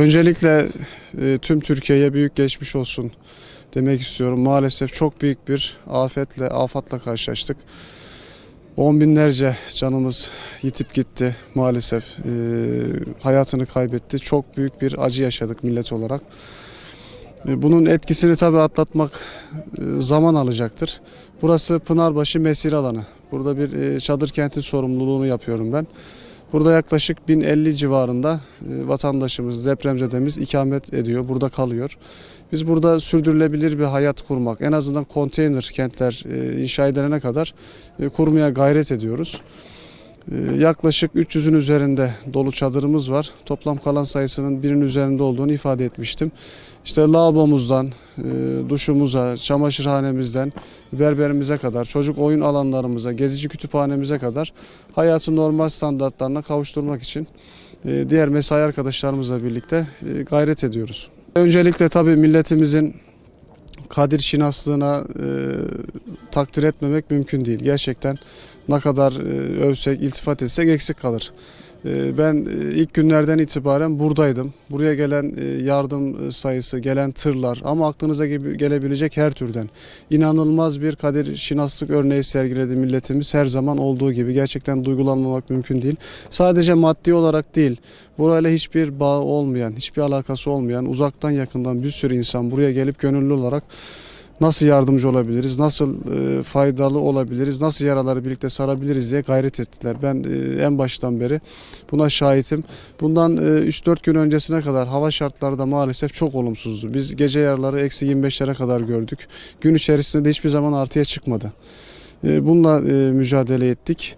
Öncelikle e, tüm Türkiye'ye büyük geçmiş olsun demek istiyorum. Maalesef çok büyük bir afetle, afatla karşılaştık. On binlerce canımız yitip gitti maalesef. E, hayatını kaybetti. Çok büyük bir acı yaşadık millet olarak. E, bunun etkisini tabii atlatmak zaman alacaktır. Burası Pınarbaşı Mesire Alanı. Burada bir çadır kentin sorumluluğunu yapıyorum ben. Burada yaklaşık 1050 civarında e, vatandaşımız, depremzedemiz ikamet ediyor, burada kalıyor. Biz burada sürdürülebilir bir hayat kurmak, en azından konteyner kentler e, inşa edilene kadar e, kurmaya gayret ediyoruz. Yaklaşık 300'ün üzerinde dolu çadırımız var. Toplam kalan sayısının birinin üzerinde olduğunu ifade etmiştim. İşte lavabomuzdan, e, duşumuza, çamaşırhanemizden, berberimize kadar, çocuk oyun alanlarımıza, gezici kütüphanemize kadar hayatı normal standartlarına kavuşturmak için e, diğer mesai arkadaşlarımızla birlikte e, gayret ediyoruz. Öncelikle tabii milletimizin kadir şinaslığına e, takdir etmemek mümkün değil. Gerçekten ne kadar e, övsek, iltifat etsek eksik kalır. E, ben e, ilk günlerden itibaren buradaydım. Buraya gelen e, yardım e, sayısı, gelen tırlar ama aklınıza gelebilecek her türden. inanılmaz bir kadir şinaslık örneği sergiledi milletimiz her zaman olduğu gibi. Gerçekten duygulanmamak mümkün değil. Sadece maddi olarak değil, burayla hiçbir bağ olmayan, hiçbir alakası olmayan, uzaktan yakından bir sürü insan buraya gelip gönüllü olarak nasıl yardımcı olabiliriz, nasıl e, faydalı olabiliriz, nasıl yaraları birlikte sarabiliriz diye gayret ettiler. Ben e, en baştan beri buna şahitim. Bundan e, 3-4 gün öncesine kadar hava şartları da maalesef çok olumsuzdu. Biz gece yarıları eksi 25'lere kadar gördük. Gün içerisinde de hiçbir zaman artıya çıkmadı. E, bununla e, mücadele ettik.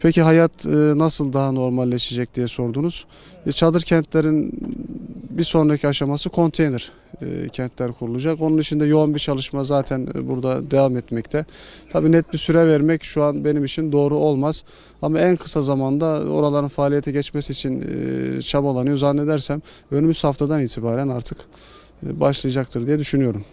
Peki hayat nasıl daha normalleşecek diye sordunuz. Çadır kentlerin bir sonraki aşaması konteyner kentler kurulacak. Onun için de yoğun bir çalışma zaten e, burada devam etmekte. Tabii net bir süre vermek şu an benim için doğru olmaz. Ama en kısa zamanda oraların faaliyete geçmesi için e, çabalanıyor. Zannedersem önümüz haftadan itibaren artık e, başlayacaktır diye düşünüyorum.